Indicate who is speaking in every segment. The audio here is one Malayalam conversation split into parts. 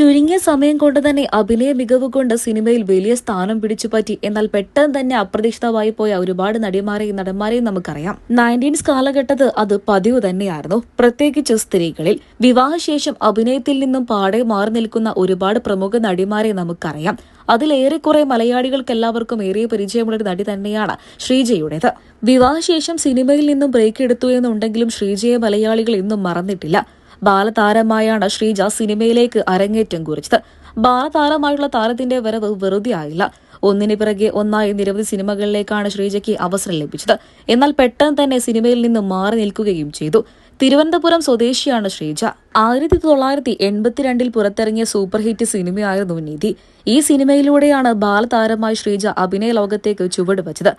Speaker 1: ചുരുങ്ങിയ സമയം കൊണ്ട് തന്നെ അഭിനയ മികവ് കൊണ്ട് സിനിമയിൽ വലിയ സ്ഥാനം പിടിച്ചു പറ്റി. എന്നാൽ പെട്ടെന്ന് തന്നെ അപ്രതീക്ഷിതമായി പോയ ഒരുപാട് നടിമാരെയും നടന്മാരെയും നമുക്കറിയാം. നയന്റീൻസ് കാലഘട്ടത്ത് അത് പതിവ് തന്നെയായിരുന്നു. പ്രത്യേകിച്ച് സ്ത്രീകളിൽ. വിവാഹശേഷം അഭിനയത്തിൽ നിന്നും പാടെ മാറി നിൽക്കുന്ന ഒരുപാട് പ്രമുഖ നടിമാരെ നമുക്കറിയാം. അതിലേറെക്കുറെ മലയാളികൾക്ക് എല്ലാവർക്കും ഏറെ പരിചയമുള്ള ഒരു നടി തന്നെയാണ് ശ്രീജയുടേത്. വിവാഹശേഷം സിനിമയിൽ നിന്നും ബ്രേക്ക് എടുത്തു എന്നുണ്ടെങ്കിലും ശ്രീജയെ മലയാളികൾ ഇന്നും മറന്നിട്ടില്ല. ബാലതാരമായാണ് ശ്രീജ സിനിമയിലേക്ക് അരങ്ങേറ്റം കുറിച്ചത്. ബാലതാരമായുള്ള താരത്തിന്റെ വരവ് വെറുതെ ആയില്ല ഒന്നിനു പിറകെ ഒന്നായി നിരവധി സിനിമകളിലേക്കാണ് ശ്രീജയ്ക്ക് അവസരം ലഭിച്ചത്. എന്നാൽ പെട്ടെന്ന് തന്നെ സിനിമയിൽ നിന്ന് മാറി നിൽക്കുകയും ചെയ്തു. തിരുവനന്തപുരം സ്വദേശിയാണ് ശ്രീജ. ആയിരത്തി തൊള്ളായിരത്തി എൺപത്തിരണ്ടിൽ പുറത്തിറങ്ങിയ സൂപ്പർ ഹിറ്റ് സിനിമയായിരുന്നു നിധി ഈ സിനിമയിലൂടെയാണ് ബാലതാരമായി ശ്രീജ അഭിനയ ലോകത്തേക്ക് ചുവടുവച്ചത്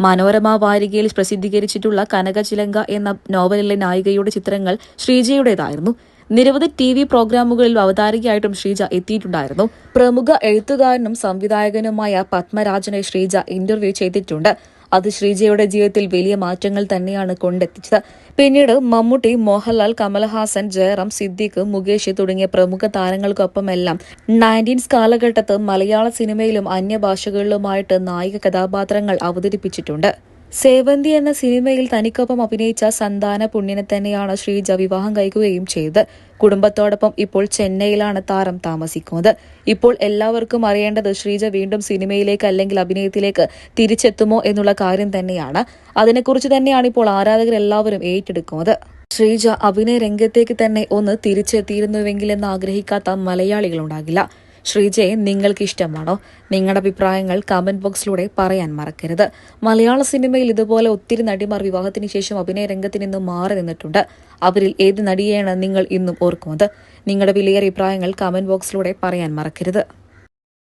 Speaker 1: മനോരമ വാരികയിൽ പ്രസിദ്ധീകരിച്ചിട്ടുള്ള കനകചിലങ്ക എന്ന നോവലിലെ നായികയുടെ ചിത്രങ്ങൾ ശ്രീജയുടേതായിരുന്നു. നിരവധി ടി വി പ്രോഗ്രാമുകളിൽ അവതാരികയായിട്ടും ശ്രീജ എത്തിയിട്ടുണ്ടായിരുന്നു. പ്രമുഖ എഴുത്തുകാരനും സംവിധായകനുമായ പത്മരാജനെ ശ്രീജ ഇന്റർവ്യൂ ചെയ്തിട്ടുണ്ട്. അത് ശ്രീജയുടെ ജീവിതത്തിൽ വലിയ മാറ്റങ്ങൾ തന്നെയാണ് കൊണ്ടെത്തിച്ചത്. പിന്നീട് മമ്മൂട്ടി മോഹൻലാൽ കമൽഹാസൻ ജയറാം സിദ്ദിഖ് മുകേഷ് തുടങ്ങിയ പ്രമുഖ താരങ്ങൾക്കൊപ്പമെല്ലാം നയന്റീൻസ് കാലഘട്ടത്ത് മലയാള സിനിമയിലും അന്യഭാഷകളിലുമായിട്ട് നായിക കഥാപാത്രങ്ങൾ അവതരിപ്പിച്ചിട്ടുണ്ട്. സേവന്തി എന്ന സിനിമയിൽ തനിക്കൊപ്പം അഭിനയിച്ച സന്താന പുണ്യനെ തന്നെയാണ് ശ്രീജ വിവാഹം കഴിക്കുകയും ചെയ്തത് കുടുംബത്തോടൊപ്പം ഇപ്പോൾ ചെന്നൈയിലാണ് താരം താമസിക്കുന്നത്. ഇപ്പോൾ എല്ലാവർക്കും അറിയേണ്ടത് ശ്രീജ വീണ്ടും സിനിമയിലേക്ക് അല്ലെങ്കിൽ അഭിനയത്തിലേക്ക് തിരിച്ചെത്തുമോ എന്നുള്ള കാര്യം തന്നെയാണ്. അതിനെക്കുറിച്ച് തന്നെയാണ് ഇപ്പോൾ ആരാധകർ എല്ലാവരും ഏറ്റെടുക്കുന്നത്. ശ്രീജ അഭിനയ രംഗത്തേക്ക് തന്നെ ഒന്ന് തിരിച്ചെത്തിയിരുന്നുവെങ്കിലെന്ന് ആഗ്രഹിക്കാത്ത മലയാളികളുണ്ടാകില്ല ശ്രീജയെ നിങ്ങൾക്ക് ഇഷ്ടമാണോ നിങ്ങളുടെ അഭിപ്രായങ്ങൾ കമന്റ് ബോക്സിലൂടെ പറയാൻ മറക്കരുത്. മലയാള സിനിമയിൽ ഇതുപോലെ ഒത്തിരി നടിമാർ വിവാഹത്തിന് ശേഷം അഭിനയ രംഗത്ത് നിന്ന് മാറി നിന്നിട്ടുണ്ട്. അവരിൽ ഏത് നടിയെയാണ് നിങ്ങൾ ഇന്നും ഓർക്കുന്നത്? നിങ്ങളുടെ വിലയേറിയ അഭിപ്രായങ്ങൾ കമന്റ് ബോക്സിലൂടെ പറയാൻ മറക്കരുത്.